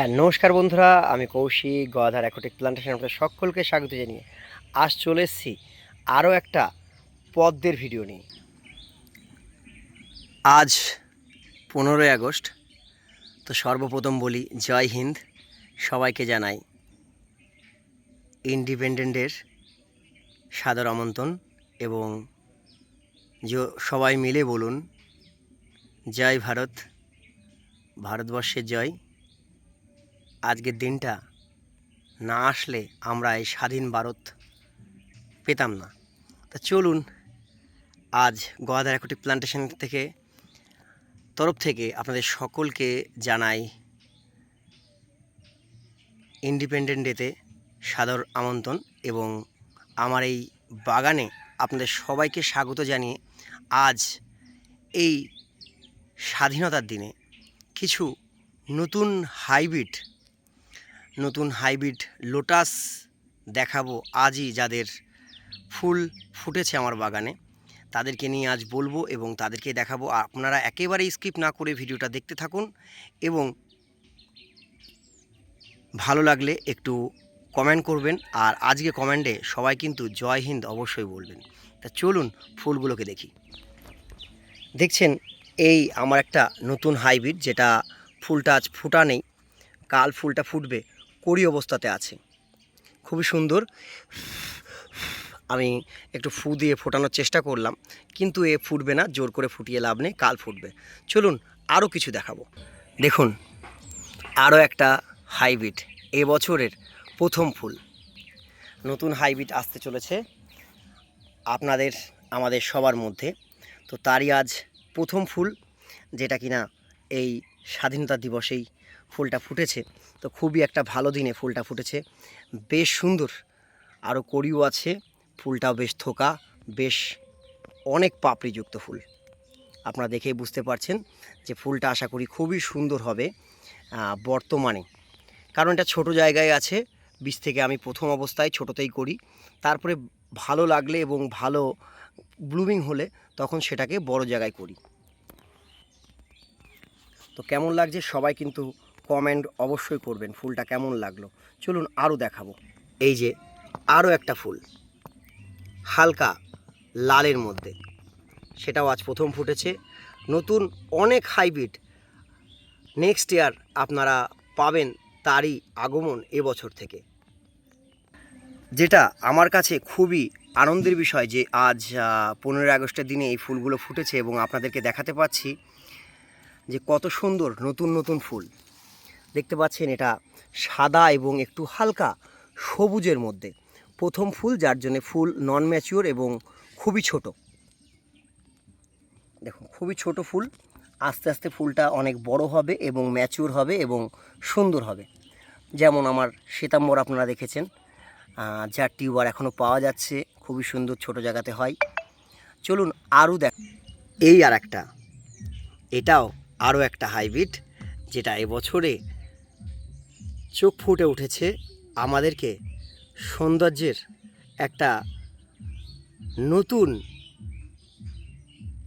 হ্যাঁ নমস্কার বন্ধুরা, আমি কৌশিক গদার অ্যাকোটিক প্লান্টেশন আপনাদের সকলকে স্বাগত জানিয়ে আজ চলে এসেছি আরও একটা পদ্মের ভিডিও নিয়ে। আজ পনেরোই আগস্ট, তো সর্বপ্রথম বলি জয় হিন্দ। সবাইকে জানাই ইন্ডিপেন্ডেন্টের সাদর আমন্ত্রণ এবং সবাই মিলে বলুন, জয় ভারত, ভারতবর্ষের জয়। আজকের দিনটা না আসলে আমরা এই স্বাধীন ভারত পেতাম না। তা চলুন, আজ গোয়াদার একটি প্লান্টেশন থেকে তরফ থেকে আপনাদের সকলকে জানাই ইন্ডিপেন্ডেন্ট ডেতে সাদর আমন্ত্রণ এবং আমার এই বাগানে আপনাদের সবাইকে স্বাগত জানিয়ে আজ এই স্বাধীনতার দিনে কিছু নতুন হাইব্রিড নতুন হাইব্রিড লোটাস দেখাবো আজই যাদের ফুল ফুটেছে আমার বাগানে। তাদেরকে নিয়ে আজ বলব এবং তাদেরকে দেখাবো। আপনারা একেবারেই স্কিপ না করে ভিডিওটা দেখতে থাকুন এবং ভালো লাগলে একটু কমেন্ট করবেন আর আজকে কমেন্টে সবাই কিন্তু জয় হিন্দ অবশ্যই বলবেন। তা চলুন ফুলগুলোকে দেখি। দেখছেন, এই আমার একটা নতুন হাইব্রিড যেটা ফুলটা আজ ফুটা নেই, কাল ফুলটা ফুটবে। কড়ি অবস্থাতে আছে। খুবই সুন্দর। আমি একটু ফু দিয়ে ফোটানোর চেষ্টা করলাম, কিন্তু এ ফুটবে না, জোর করে ফুটিয়ে লাভ নেই, কাল ফুটবে। চলুন আরও কিছু দেখাবো। দেখুন আরও একটা হাইব্রিড এবছরের প্রথম ফুল। নতুন হাইব্রিড আসতে চলেছে। আপনাদের, আমাদের সবার মধ্যে। তো তারই আজ প্রথম ফুল, যেটা কিনা এই স্বাধীনতা দিবসেই ফুলটা ফুটেছে। তো খুবই একটা ভালো দিনে ফুলটা ফুটেছে। বেশ সুন্দর। আরও কড়িও আছে। ফুলটাও বেশ থোকা। বেশ অনেক পাপড়িযুক্ত ফুল। আপনারা দেখেই বুঝতে পারছেন যে ফুলটা আশা করি খুবই সুন্দর হবে বর্তমানে। কারণ এটা ছোট জায়গায় আছে। বীজ থেকে আমি প্রথম অবস্থায় ছোটোতেই করি। তারপরে ভালো লাগলে এবং ভালো ব্লুমিং হলে তখন সেটাকে বড় জায়গায় করি। তো কেমন লাগছে? সবাই কিন্তু কমেন্ট অবশ্যই করবেন ফুলটা কেমন লাগল। চলুন আরও দেখাবো। এই যে আরও একটা ফুল, হালকা লালের মধ্যে। সেটাও আজ প্রথম ফুটেছে। নতুন অনেক হাইব্রিড। নেক্সট ইয়ার আপনারা পাবেন তারই আগমন এবছর থেকে। যেটা আমার কাছে খুবই আনন্দের বিষয় যে আজ পনেরোই আগস্টের দিনে এই ফুলগুলো ফুটেছে এবং আপনাদেরকে দেখাতে পাচ্ছি যে কত সুন্দর নতুন নতুন ফুল। দেখতে পাচ্ছেন এটা সাদা এবং একটু হালকা সবুজের মধ্যে। প্রথম ফুল, যার জন্য ফুল নন ম্যাচিওর এবং খুবই ছোট। দেখুন, খুবই ছোট ফুল। আস্তে আস্তে ফুলটা অনেক বড় হবে এবং ম্যাচিওর হবে এবং সুন্দর হবে। যেমন আমার শ্বেতাম্বর আপনারা দেখেছেন। যার টিউবার এখনও পাওয়া যাচ্ছে, খুবই সুন্দর ছোট জায়গাতে হয়। চলুন আরও দেখ এই আর একটা এটাও আরও একটা হাইব্রিড, যেটা এবছরে চোখ ফুটে উঠেছে আমাদেরকে সৌন্দর্যের একটা নতুন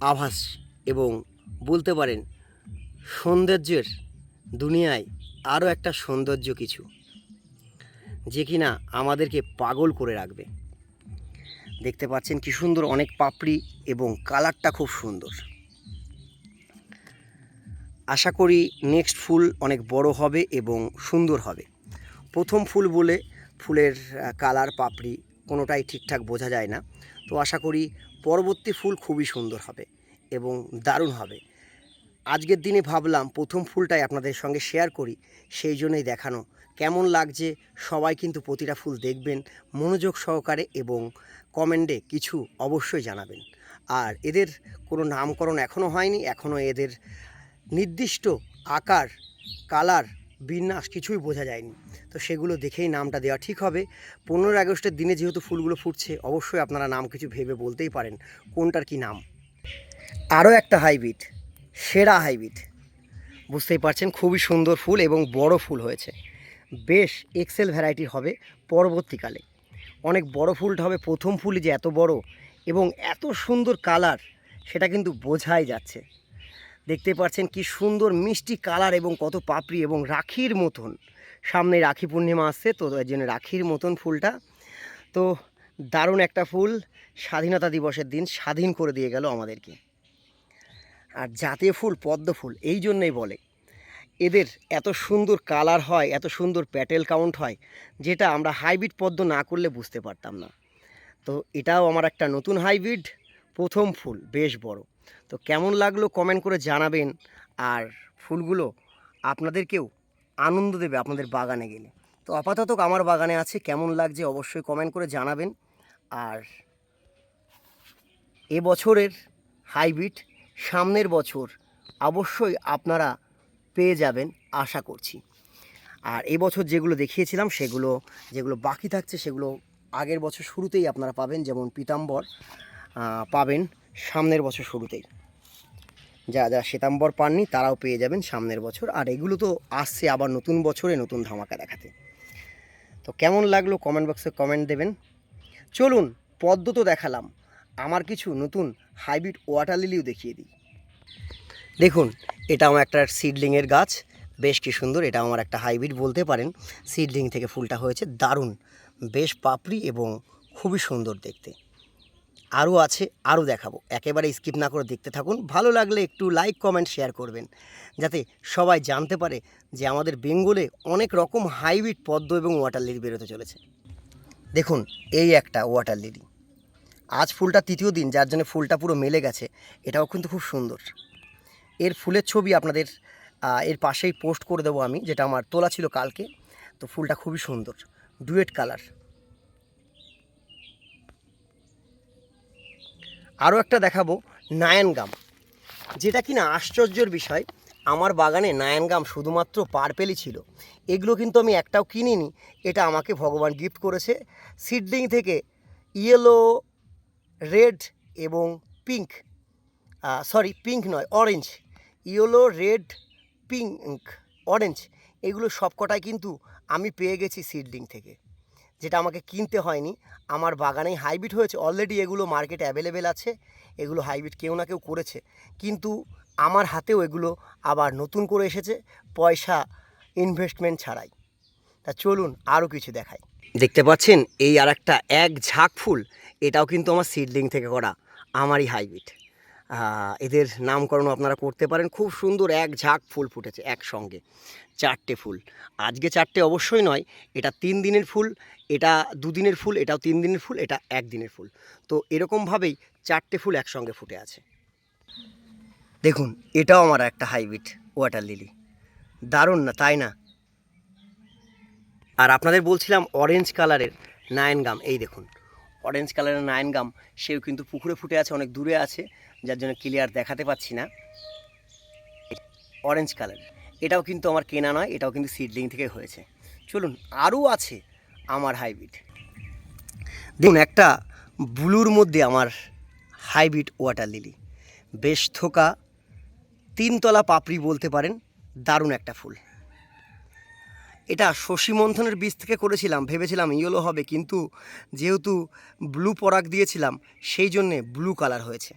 আভাস এবং বলতে পারেন সৌন্দর্যের দুনিয়ায় আরও একটা সৌন্দর্য কিছু, যে কিনা আমাদেরকে পাগল করে রাখবে। দেখতে পাচ্ছেন কি সুন্দর অনেক পাপড়ি এবং কালারটা খুব সুন্দর। আশা করি নেক্সট ফুল অনেক বড় হবে এবং সুন্দর হবে। প্রথম ফুল বলে ফুলের কালার, পাপড়ি কোনোটাই ঠিকঠাক বোঝা যায় না। তো আশা করি পরবর্তী ফুল খুবই সুন্দর হবে এবং দারুণ হবে। আজকের দিনে ভাবলাম প্রথম ফুলটাই আপনাদের সঙ্গে শেয়ার করি, সেই জন্যই দেখানো। কেমন লাগছে সবাই কিন্তু প্রতিটা ফুল দেখবেন, মনোযোগ সহকারে এবং কমেন্টে কিছু অবশ্যই জানাবেন। আর এদের কোনো নামকরণ এখনও হয়নি এখনও এদের নির্দিষ্ট আকার, কালার, বিন্যাস কিছুই বোঝা যায়নি। তো সেগুলো দেখেই নামটা দেওয়া ঠিক হবে। পনেরোই আগস্টের দিনে যেহেতু ফুলগুলো ফুটছে, অবশ্যই আপনারা নাম কিছু ভেবে বলতেই পারেন কোনটার কি নাম। আরও একটা হাইব্রিড, সেরা হাইব্রিড। বুঝতেই পারছেন, খুবই সুন্দর ফুল এবং বড় ফুল হয়েছে। বেশ এক্সেল ভ্যারাইটির হবে পরবর্তীকালে। অনেক বড় ফুলটা হবে, প্রথম ফুল যে এত বড় এবং এত সুন্দর কালার, সেটা কিন্তু বোঝাই যাচ্ছে। দেখতে পাচ্ছেন কি সুন্দর মিষ্টি কালার এবং কত পাপড়ি এবং রাখির মতন। সামনে রাখি পূর্ণিমা আসছে, তো এর জন্য রাখির মতন ফুলটা। তো দারুণ একটা ফুল, স্বাধীনতা দিবসের দিন স্বাধীন করে দিয়ে গেল আমাদেরকে। আর জাতীয় ফুল পদ্ম ফুল, এই জন্যই বলে। এদের এত সুন্দর কালার হয়, এত সুন্দর প্যাটেল কাউন্ট হয়, যেটা আমরা হাইব্রিড পদ্ম না করলে বুঝতে পারতাম না। তো এটাও আমার একটা নতুন হাইব্রিড, প্রথম ফুল, বেশ বড়। তো কেমন লাগল কমেন্ট করে জানাবেন। আর ফুলগুলো আপনাদেরকেও আনন্দ দেবে আপনাদের বাগানে গেলে। তো আপাতত আমার বাগানে আছে, কেমন লাগছে অবশ্যই কমেন্ট করে জানাবেন। আর এ বছরের হাইব্রিড, সামনের বছর অবশ্যই আপনারা পেয়ে যাবেন আশা করছি। আর এই বছর যেগুলো দেখিয়েছিলাম, সেগুলো, যেগুলো বাকি থাকছে, সেগুলো আগের বছর শুরুতেই আপনারা পাবেন। যেমন পিতাম্বর পাবেন। সামনের বছর শুরুতেই। যারা যারা শ্বেতাম্বর পাননি, তারাও পেয়ে যাবেন সামনের বছর। আর এগুলো তো আসছে আবার নতুন বছরে নতুন ধামাকা দেখাতে। তো কেমন লাগল কমেন্ট বক্সে কমেন্ট দেবেন। চলুন, পদ্ম তো দেখালাম। আমার কিছু নতুন হাইব্রিড ওয়াটার লিলিও দেখিয়ে দিই। দেখুন, এটা আমার একটা সিডলিংয়ের গাছ। বেশ কি সুন্দর, এটা আমার একটা হাইব্রিড বলতে পারেন। সিডলিং থেকে ফুলটা হয়েছে দারুণ। বেশ পাপড়ি এবং খুবই সুন্দর দেখতে। আরও আছে, আরও দেখাবো। একেবারে স্কিপ না করে দেখতে থাকুন। ভালো লাগলে একটু লাইক কমেন্ট শেয়ার করবেন। যাতে সবাই জানতে পারে যে আমাদের বেঙ্গলে অনেক রকম হাইব্রিড পদ্ম এবং ওয়াটার লিলি বেরোতে চলেছে। দেখুন, এই একটা ওয়াটার লিলি আজ ফুলটা তৃতীয় দিন, যার জন্য ফুলটা পুরো মেলে গেছে। এটাও কিন্তু খুব সুন্দর। এর ফুলের ছবি আপনাদের এর পাশেই পোস্ট করে দেবো আমি, যেটা আমার তোলা ছিল কালকে। তো ফুলটা খুবই সুন্দর। ডুয়েট কালার আরও একটা দেখাবো নায়ানগাম যেটা কিনা আশ্চর্যের বিষয়, আমার বাগানে নায়ানগাম শুধুমাত্র পার্পেলই ছিল। এগুলো কিন্তু আমি একটাও কিনিনি, এটা আমাকে ভগবান গিফট করেছে। সিডলিং থেকে ইয়েলো রেড এবং পিঙ্ক সরি পিঙ্ক নয় orange yellow red pink orange এগুলো সবকটাই কিন্তু আমি পেয়ে গেছি সিডলিং থেকে। যেটা আমাকে কিনতে হয়নি। আমার বাগানেই হাইব্রিড হয়েছে। অলরেডি এগুলো মার্কেটে অ্যাভেলেবেল আছে। এগুলো হাইব্রিড কেউ না কেউ করেছে। কিন্তু আমার হাতেও এগুলো আবার নতুন করে এসেছে। পয়সা ইনভেস্টমেন্ট ছাড়াই। তা চলুন আরও কিছু দেখাই। দেখতে পাচ্ছেন এই আর একটা এক ঝাঁক ফুল। এটাও কিন্তু আমার সিডলিং থেকে করা। আমারই হাইব্রিড। এদের নামকরণ আপনারা করতে পারেন। খুব সুন্দর এক ঝাঁক ফুল ফুটেছে একসঙ্গে, চারটে ফুল। আজকে চারটে অবশ্যই নয়, এটা তিন দিনের ফুল, এটা দুদিনের ফুল, এটাও তিন দিনের ফুল, এটা একদিনের ফুল। তো এরকমভাবেই চারটে ফুল একসঙ্গে ফুটে আছে। দেখুন, এটাও আমার একটা হাইব্রিড ওয়াটার লিলি। দারুণ না, তাই না? আর আপনাদের বলছিলাম অরেঞ্জ কালারের নায়নগাম এই দেখুন, অরেঞ্জ কালারের নায়নগাম সেও কিন্তু পুকুরে ফুটে আছে, অনেক দূরে আছে। যার জন্য ক্লিয়ার দেখাতে পাচ্ছি না। অরেঞ্জ কালার এটাও কিন্তু আমার কেনা নয়, এটাও কিন্তু সিডলিং থেকে হয়েছে। চলুন, আরও আছে আমার হাইব্রিড দেখুন, একটা ব্লুর মধ্যে আমার হাইব্রিড ওয়াটার লিলি বেশ থোকা, তিনতলা পাপড়ি বলতে পারেন, দারুণ একটা ফুল। এটা শশী মন্থনের বীজ থেকে করেছিলাম, ভেবেছিলাম ইয়েলো হবে, কিন্তু যেহেতু ব্লু পরাগ দিয়েছিলাম, সেই জন্যে ব্লু কালার হয়েছে।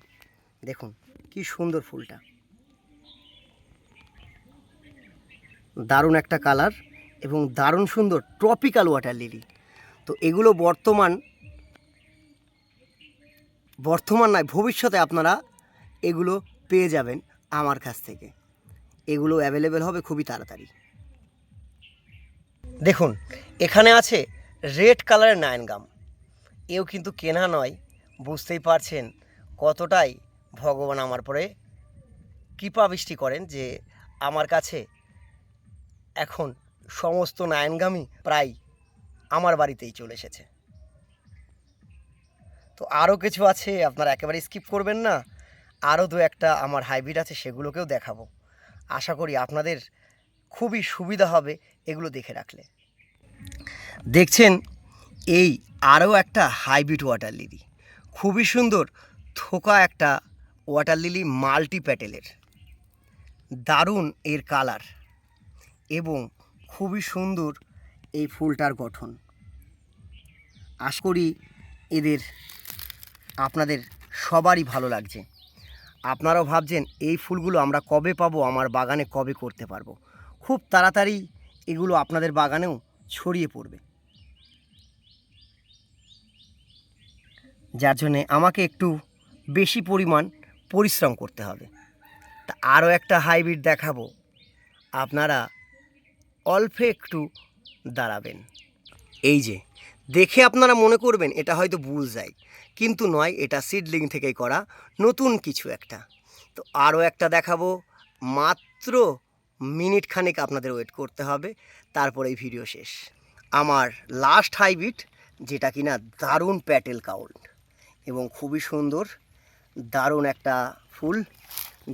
দেখুন, কি সুন্দর ফুলটা। দারুণ একটা কালার এবং দারুণ সুন্দর ট্রপিক্যাল ওয়াটার লিলি। তো এগুলো বর্তমান বর্তমান নয়, ভবিষ্যতে আপনারা এগুলো পেয়ে যাবেন আমার কাছ থেকে। এগুলো অ্যাভেলেবেল হবে খুবই তাড়াতাড়ি। দেখুন, এখানে আছে রেড কালারের নায়নগাম। এও কিন্তু কেনা নয়, বুঝতেই পারছেন কতটাই ভগবান আমার পরে কৃপা বৃষ্টি করেন যে আমার কাছে এখন সমস্ত নায়নগামী প্রায় আমার বাড়িতেই চলে এসেছে। তো আরও কিছু আছে, আপনারা একেবারে স্কিপ করবেন না। আরও দু একটা আমার হাইব্রিড আছে, সেগুলোকেও দেখাবো। আশা করি আপনাদের খুবই সুবিধা হবে এগুলো দেখে রাখলে। দেখছেন, এই আরও একটা হাইব্রিড ওয়াটার লিলি খুবই সুন্দর, থোকা একটা ওয়াটার লিলি মাল্টি প্যাটেলের দারুণ এর কালার এবং খুবই সুন্দর এই ফুলটার গঠন। আশা করি এদের আপনাদের সবারই ভালো লাগছে। আপনারাও ভাবছেন, এই ফুলগুলো আমরা কবে পাবো, আমার বাগানে কবে করতে পারব? খুব তাড়াতাড়ি এগুলো আপনাদের বাগানেও ছড়িয়ে পড়বে। যার জন্যে আমাকে একটু বেশি পরিমাণ পরিশ্রম করতে হবে। তা আরও একটা হাইব্রিড দেখাবো। আপনারা অল্প একটু দাঁড়াবেন। এই যে, দেখে আপনারা মনে করবেন এটা হয়তো ভুল যায় কিন্তু নয়, এটা সিডলিং থেকেই করা নতুন কিছু একটা। তো আরও একটা দেখাবো, মাত্র মিনিট খানেক আপনাদের ওয়েট করতে হবে তারপরেই ভিডিও শেষ। আমার লাস্ট হাইব্রিড, যেটা কিনা দারুণ প্যাটেল কাউন্ট এবং খুবই সুন্দর দারুণ একটা ফুল,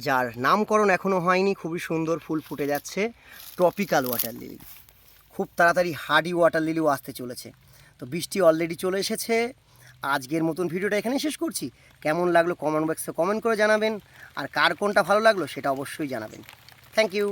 যার নামকরণ এখনও হয়নি, খুবই সুন্দর ফুল ফুটে যাচ্ছে ট্রপিক্যাল ওয়াটার লিলি খুব তাড়াতাড়ি হার্ডি ওয়াটার লিলিও আসতে চলেছে। তো বৃষ্টি অলরেডি চলে এসেছে। আজকের মতন ভিডিওটা এখানে শেষ করছি। কেমন লাগল কমেন্ট বক্সে কমেন্ট করে জানাবেন। আর কার কোনটা ভালো লাগল সেটা অবশ্যই জানাবেন। Thank you